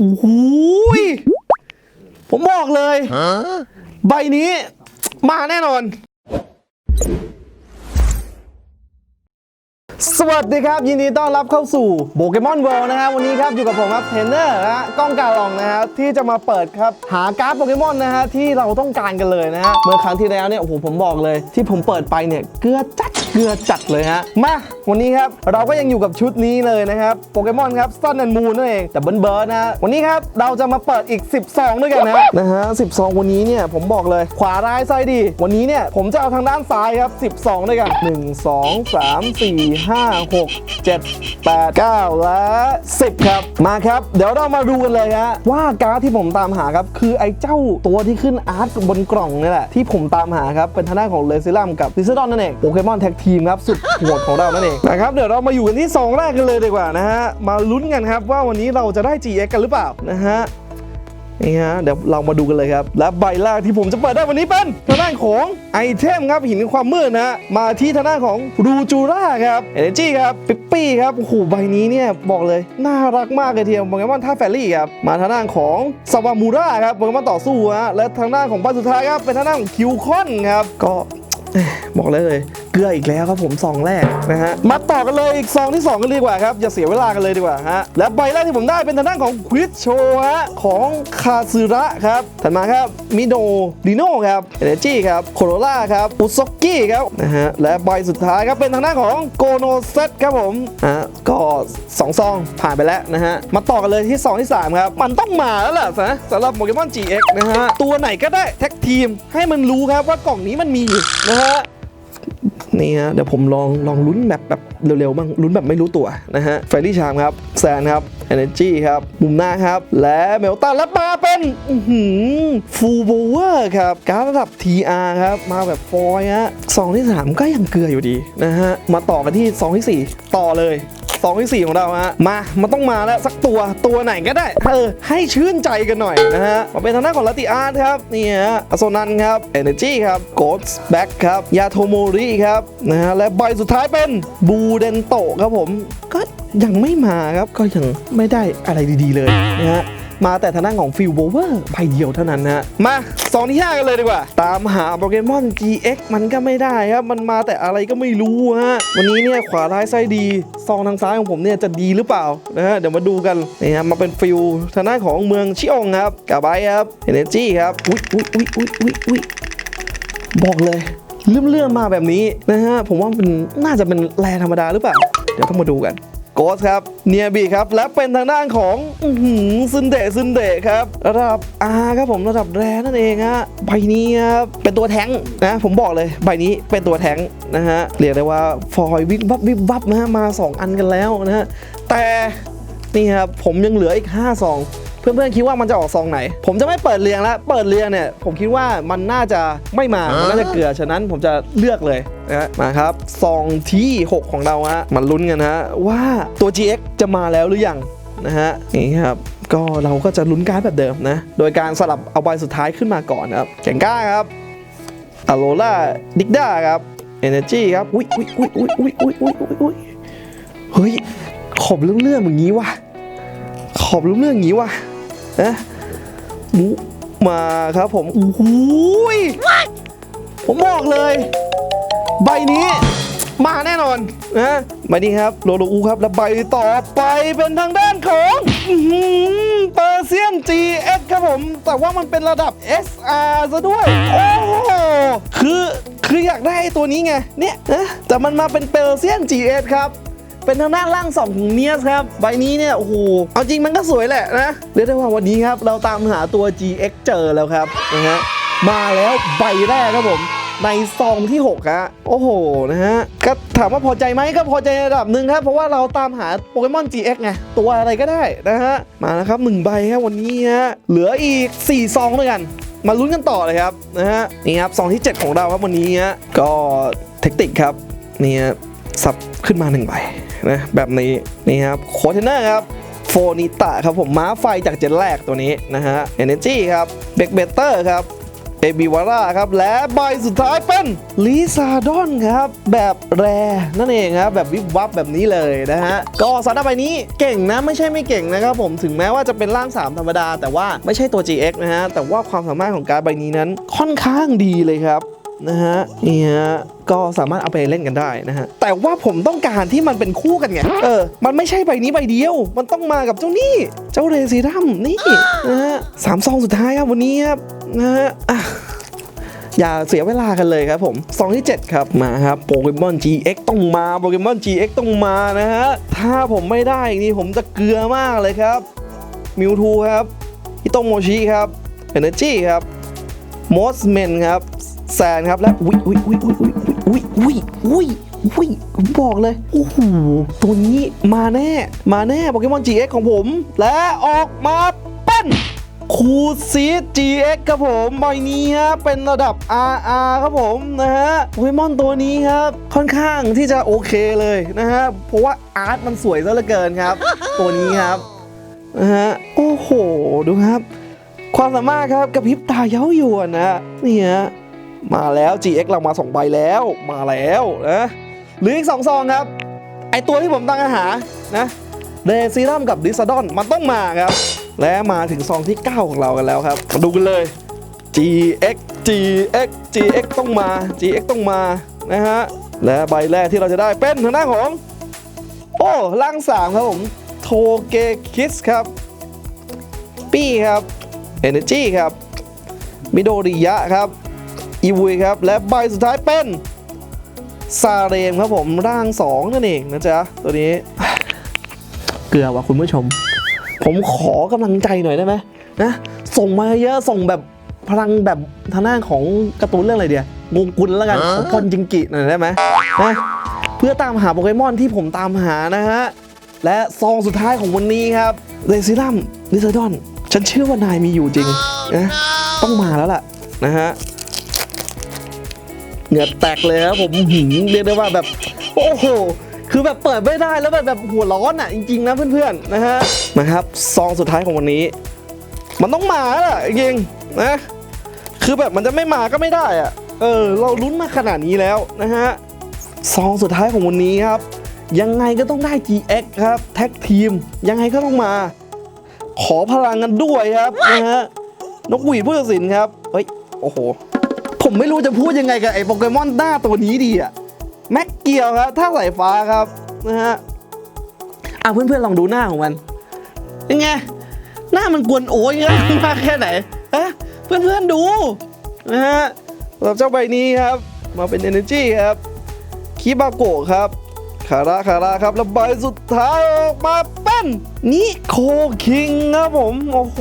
โอ้โหยผมบอกเลย ใบนี้มาแน่นอน สวัสดีครับ ยินดีต้อนรับเข้าสู่โ k เกมอนเวิลด์นะครับวันนี้ครับอยู่กับผมครับเทรนเนอร์นะฮะก้องกาลองนะครับที่จะมาเปิดครับ หาการ์ดโปเกมอนนะฮะที่เราต้องการกันเลยนะฮะเมื่อครั้งที่แล้วเนี่ยโอ้โหผมบอกเลย ที่ผมเปิดไปเนี่ยเกลือจัด เกลือจัดเลยฮะ มา วันนี้ครับ เราก็ยังอยู่กับชุดนี้เลยนะครับ โปเกมอนครับซันแอนมูนนั่นเอง แต่เบิร์เบิร์นะฮะวันนี้ครับ เราจะมาเปิดอีก10ซองด้วยกันนะนะฮะ10ซองวันนี้เนี่ย ผมบอกเลย ขวาร้ายซ้ายดี วันนี้เนี่ย ผมจะเอาทางด้านซ้ายครับ10ซองด้วยกัน 1 2 3 4 5 6 7 8 9 และ 10 ครับ มาครับ เดี๋ยวเรามาดูกันเลยฮะ ว่าการ์ดที่ผมตามหาครับ คือไอ้เจ้าตัวที่ขึ้นอาร์ตบนกล่องนี่แหละที่ผมตามหาครับเป็นทางด้านของเลซิลัมกับลิซดอนนั่นเองโปเกมอนแท็กทีมครับสุดโหดของเรานั่นเองนะครับเดี๋ยวเรามาอยู่กันที่2แรกกันเลยดีกว่านะฮะมาลุ้นกันครับว่าวันนี้เราจะได้ GX กันหรือเปล่านะฮะนี่ฮะเดี๋ยวเรามาดูกันเลยครับ และใบแรกที่ผมจะเปิดได้วันนี้เป็นทางด้านของไอเทมครับหินความมืดนะฮะมาที่ทางด้านของรูจูราครับเอเนจีครับปิปปี้ครับโอ้โหใบนี้เนี่ยบอกเลย น่ารักมากเลยทีเดียวโปเกมอนท่าแฟรี่ครับมาทางด้านของซาวามูราครับโปเกมอนต่อสู้ฮะและทางด้านของใบสุดท้ายครับเป็นทางด้านของคิวคอนครับก็บอกเลยเลย เกลืออีกแล้วครับผมซองแรกนะฮะมาต่อกันเลยอีกซองที่ 2 กันดีกว่าครับ อย่าเสียเวลากันเลยดีกว่าฮะและใบแรกที่ผมได้เป็นทางด้านของควิดโชฮะของคาซึระครับถัดมาครับมิโนดิโนครับเอเนจีครับโคโรล่าครับอุซอกกี้ครับนะฮะและใบสุดท้ายครับเป็นทางด้านของโกโนเซตครับผมฮะก็สองซองผ่านไปแล้วนะฮะมาต่อกันเลยที่ซองที่สามครับ มันต้องมาแล้วล่ะนะสำหรับโปเกมอน GX นะฮะตัวไหนก็ได้แท็กทีมให้มันรู้ครับว่ากล่องนี้มันมีนะฮะ นี่ฮะเดี๋ยวผมลองลองลุ้นแบบแบบเร็วๆบ้างลุ้นแบบไม่รู้ตัวนะฮะไฟรี่ชามครับแซนครับ Energy ครับมุมหน้าครับ และเมลตันและมาเป็นฟูลโบเวอร์ครับการระดับ TR ครับมาแบบฟอยฮะสองที่3ก็ยังเกลืออยู่ดีนะฮะมาต่อกันที่2ที่4ต่อเลยสองที่สี่ของเราฮะมา มันต้องมาแล้วสักตัวตัวไหนก็ได้เออให้ชื่นใจกันหน่อยนะฮะมาเป็นทางด้านของลาติอาร์ตครับนี่ฮะอโซนันครับ Energy ครับโกดส์แบ็กครับยาโทโมริครับนะฮะและใบสุดท้ายเป็นบูเดนโตครับผม ก็ยังไม่มาครับก็ยังไม่ได้อะไรดีๆเลยนะฮะมาแต่ทางด้านของฟิลโบเวอร์ใบเดียวเท่านั้นนะฮะมาสองที่ห้ากันเลยดีกว่า ตามหาโปเกมอน GX มันก็ไม่ได้ครับ มันมาแต่อะไรก็ไม่รู้ฮะ วันนี้เนี่ยขวาร้ายไส้ดี ซองทางซ้ายของผมเนี่ยจะดีหรือเปล่านะฮะ เดี๋ยวมาดูกันนี่ฮะมาเป็นฟิลทางด้านของเมืองชิองครับกาบายครับเอเนจีครับ อุ๊ยอุ๊ยอุ๊ยอุ๊ยอุ๊ยบอกเลย เลื่อมเลื่อมๆมาแบบนี้นะฮะผมว่ามันน่าจะเป็นแร่ธรรมดาหรือเปล่า เดี๋ยวต้องมาดูกันโกสครับเนียบีครับ และเป็นทางด้านของซึนเดซึนเดครับ ระดับ R ครับผมระดับแรนั่นเองฮะใบนี้ครับเป็นตัวแท้งนะผมบอกเลยใบนี้เป็นตัวแท้งนะฮะเรียกได้ว่าฟอยวิบวับวิบวับนะฮะมา 2 อันกันแล้วนะฮะแต่นี่ครับผมยังเหลืออีก5ซอง เพื่อนๆคิดว่ามันจะออกซองไหน ผมจะไม่เปิดเรียงแล้วเปิดเรียงเนี่ยผมคิดว่ามันน่าจะไม่มามันน่าจะเกลือฉะนั้นผมจะเลือกเลยนะฮะมาครับซองที่ 6 ของเราฮะมาลุ้นกันฮะว่าตัว GX จะมาแล้วหรือยังนะฮะนี่ครับก็เราก็จะลุ้นการ์ดแบบเดิมนะ โดยการสลับเอาใบสุดท้ายขึ้นมาก่อนนะครับแข่งก้าครับอโลล่าดิกด้าครับ Energy ครับอุ้ยอุ้ยอุ้ยอุ้ยอุ้ยอุ้ยอุ้ยอุ้ยอุ้ยเฮ้ยขอบเรื่องๆอย่างนี้ว่ะขอบรู้เรื่องอย่างนี้ว่ะ นะมุมาครับผมโอ้โหยผมบอกเลย ใบนี้มาแน่นอนนะใบนี้ครับโลโลอูครับแล้วใบต่อไปเป็นทางด้านของเปอร์เซียน GX ครับผม แต่ว่ามันเป็นระดับ SR ซะด้วย โอ้โหคือคืออยากได้ไอ้ตัวนี้ไง เนี่ยนะแต่มันมาเป็นเปอร์เซียน GX ครับ เป็นทางด้านล่างสองของเนียสครับ ใบนี้เนี่ย โอ้โห เอาจริงมันก็สวยแหละนะเรียกได้ว่าวันนี้ครับ เราตามหาตัว GX เจอแล้วครับนะฮะมาแล้วใบแรกครับผมในซองที่6ฮะโอ้โหนะฮะก็ถามว่าพอใจไหมก็พอใจระดับหนึ่งครับ เพราะว่าเราตามหาโปเกมอน GX ไงตัวอะไรก็ได้นะฮะ มาแล้วครับหนึ่งใบครับวันนี้ฮะเหลืออีก 4 ซองด้วยกัน มาลุ้นกันต่อเลยครับนะฮะนี่ครับซองที่ 7 ของเราครับวันนี้ฮะก็เทคนิคครับนี่ฮะสับขึ้นมาหนึ่งใบนะแบบนี้นี่ครับโคเทนเนอร์ครับโฟนิตะครับผมม้าไฟจากเจนแรกตัวนี้นะฮะเอเนจีครับเบกเบเตอร์ครับเอบิวาร่าครับ และใบสุดท้ายเป็นลิซาดอนครับ แบบแรนั่นเองครับ แบบวิบวับแบบนี้เลยนะฮะ ก็สำหรับใบนี้เก่งนะ ไม่ใช่ไม่เก่งนะครับผมถึงแม้ว่าจะเป็นร่าง 3 ธรรมดา แต่ว่าไม่ใช่ตัว GX นะฮะ แต่ว่าความสามารถของการใบนี้นั้นค่อนข้างดีเลยครับ นะฮะนี่ฮะก็สามารถเอาไปเล่นกันได้นะฮะแต่ว่าผมต้องการที่มันเป็นคู่กันไงเออ มันไม่ใช่ใบนี้ใบเดียว มันต้องมากับเจ้านี่ เจ้าเรซิดัมนี่นะฮะสามซองสุดท้ายครับวันนี้ครับนะฮะอะอย่าเสียเวลากันเลยครับผมซองที่ 7 ครับมาครับโปเกมอน GX ต้องมาโปเกมอน GX ต้องมานะฮะถ้าผมไม่ได้นี่ผมจะเกลือมากเลยครับมิวทูครับฮิโตโมชิครับเอเนจีครับมอสเมนครับ แซนครับและวิวิวิวิวิวิวิวิวิผมบอกเลยโอ้โหตัวนี้มาแน่ มาแน่โปเกมอน GX ของผม และออกมาเป็นคูซีด GX ครับผมใบนี้ฮะเป็นระดับ RR ครับผมนะฮะโปเกมอนตัวนี้ครับค่อนข้างที่จะโอเคเลยนะฮะเพราะว่าอาร์ตมันสวยซะเหลือเกินครับ ตัวนี้ครับนะฮะโอ้โห ดูครับ ความสามารถครับกระพริบตาเย้ายวนนะนี่ฮะ มาแล้ว GX เรามาสองใบแล้วมาแล้วนะหรืออีกสองซองครับ ไอตัวที่ผมตั้งอาหานะเดซิรัมกับดิซาดอนมันต้องมาครับ และมาถึงซองที่ 9 ของเรากันแล้วครับมาดูกันเลย GX GX GX ต้องมา GX ต้องมานะฮะและใบแรกที่เราจะได้เป็นทางด้านของ โอ้ล่างสามครับผมโทเกคิสครับ ปี้ครับ Energy ครับ มิโดริยะครับ อีวุยครับ และใบสุดท้ายเป็นซาเรมครับผมร่าง 2 นั่นเองนะจ๊ะ ตัวนี้ เกลือว่ะคุณผู้ชม ผมขอกำลังใจหน่อยได้ไหมนะ ส่งมาเยอะส่งแบบพลังแบบทางหน้านของการ์ตูนเรื่องอะไรเดียวงงกุลแล้วกันของพลจิงกิหน่อยได้ไหมนะเพื่อตามหาโปเกมอนที่ผมตามหานะฮะ และซองสุดท้ายของวันนี้ครับเรซิลัมลิซาดอน ฉันเชื่อว่านายมีอยู่จริงนะต้องมาแล้วล่ะนะฮะ เหงื่อแตกเลยครับผมหืมเรียกได้ว่าแบบ โอ้โหคือแบบเปิดไม่ได้แล้วแบบแบบหัวร้อนอะจริงๆนะเพื่อนๆนะฮะนะครับซองสุดท้ายของวันนี้ มันต้องมาแล้วล่ะจริงนะคือแบบมันจะไม่มาก็ไม่ได้อะเออเราลุ้นมาขนาดนี้แล้วนะฮะซองสุดท้ายของวันนี้ครับ ยังไงก็ต้องได้ GX ครับแท็กทีมยังไงก็ต้องมา ขอพลังกันด้วยครับนะฮะนกหวีดผู้ตัดสินครับเฮ้ยโอ้โห ผมไม่รู้จะพูดยังไงกับไอ้โปเกมอนหน้าตัวนี้ดีอะแม็กเกียวครับท่าสายฟ้าครับนะฮะอะเพื่อนๆลองดูหน้าของมันยังไงหน้ามันกวนโอ้ยมากแค่ไหนฮะเพื่อนๆดูนะฮะสำหรับเจ้าใบนี้ครับมาเป็น Energy ครับคิบาโกะครับคาราคาราครับแล้วใบสุดท้ายออกมาเป็นนิโคคิงครับผม โอ้โห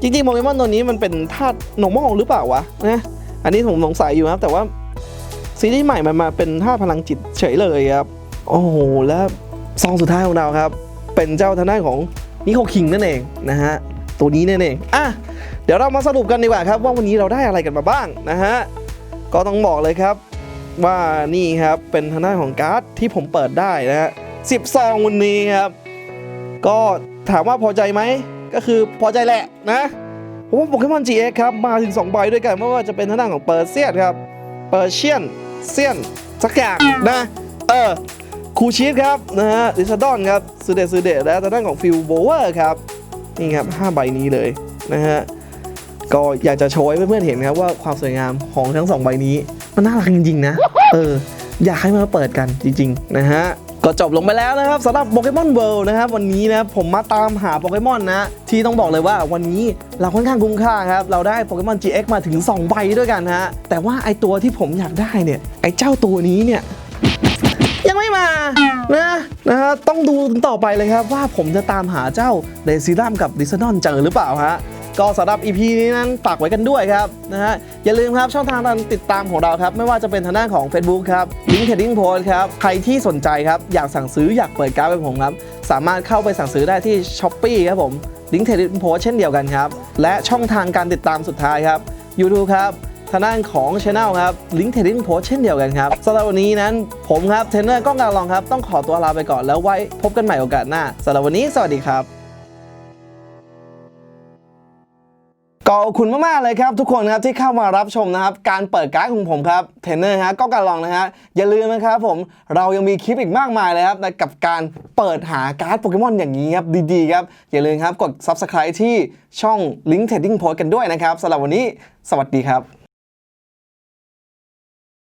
จริงๆโปเกมอนตัวนี้มันเป็นธาตุหนมองหรือเปล่าวะนะ อันนี้ผมสงสัยอยู่นะครับ แต่ว่าซีรีส์ใหม่มันมาเป็นธาพลังจิตเฉยเลยครับ โอ้โห แล้วซองสุดท้ายของเราครับ เป็นเจ้าทางด้านของนิโคคิงนั่นเองนะฮะ ตัวนี้นั่นเองอะเดี๋ยวเรามาสรุปกันดีกว่าครับ ว่าวันนี้เราได้อะไรกันมาบ้างนะฮะ ก็ต้องบอกเลยครับ ว่านี่ครับเป็นทางด้านของการ์ดที่ผมเปิดได้นะฮะสิบซองวันนี้ครับ ก็ถามว่าพอใจไหม ก็คือพอใจแหละนะ ราะว่าโปเกมอน GX ครับ มาถึง 2 ใบด้วยกันไม่ว่าจะเป็นทางด้านของเปอร์เซียนครับ เปอร์เชียน เซียน สักอย่างนะ เออ คูชีสครับ นะฮะลิซาดอนครับซูเดซูเดและทางด้านของฟิลโบเวอร์ครับ นี่ครับ 5 ใบนี้เลยนะฮะ ก็อยากจะโชว์ให้เพื่อนๆเห็นครับว่าความสวยงามของทั้งสองใบนี้ มันน่ารักจริงๆนะ เออ อยากให้มาเปิดกันจริง ๆ นะฮะ ก็จบลงไปแล้วนะครับสำหรับโปเกมอนเวิลด์นะครับวันนี้นะผมมาตามหาโปเกมอนนะที่ต้องบอกเลยว่าวันนี้เราค่อนข้างคุ้มค่าครับเราได้โปเกมอน GX มาถึง 2 ใบด้วยกันฮะแต่ว่าไอตัวที่ผมอยากได้เนี่ยไอเจ้าตัวนี้เนี่ยยังไม่มานะนะฮะต้องดูต่อไปเลยครับว่าผมจะตามหาเจ้าเดซิลัมกับดิซดอนเจอหรือเปล่าฮะ ก็สำหรับ EP นี้นั้นฝากไว้กันด้วยครับนะฮะอย่าลืมครับช่องทางการติดตามของเราครับ ไม่ว่าจะเป็นทางด้านของ Facebook ครับ LinkedIn Post ครับ ใครที่สนใจครับ อยากสั่งซื้ออยากเปิดการ์ดเป็นผมครับ สามารถเข้าไปสั่งซื้อได้ที่ s h อ p e e ครับผม LinkedIn Post เช่นเดียวกันครับ และช่องทางการติดตามสุดท้ายครับ YouTube ครับทางด้านของช anel ครับลิงก์เทรดดิ้งโพสเช่นเดียวกันครับสำหรับวันนี้นั้นผมครับเทรนเนอร์ก้องการลองครับ ต้องขอตัวลาไปก่อนแล้วไว้พบกันใหม่โอกาสหน้าสำหรับวันนี้สวัสดีครับ ก็ขอบคุณมากๆเลยครับทุกคนครับที่เข้ามารับชมนะครับการเปิดการ์ดของผมครับเทรนเนอร์ฮะก็การลองนะฮะอย่าลืมนะครับผมเรายังมีคลิปอีกมากมายเลยครับกับการเปิดหาการ์ดโปเกมอนอย่างนี้ครับดีๆครับอย่าลืมครับกด Subscribe ที่ช่อง Link Trading Post กันด้วยนะครับสำหรับวันนี้ สวัสดีครับ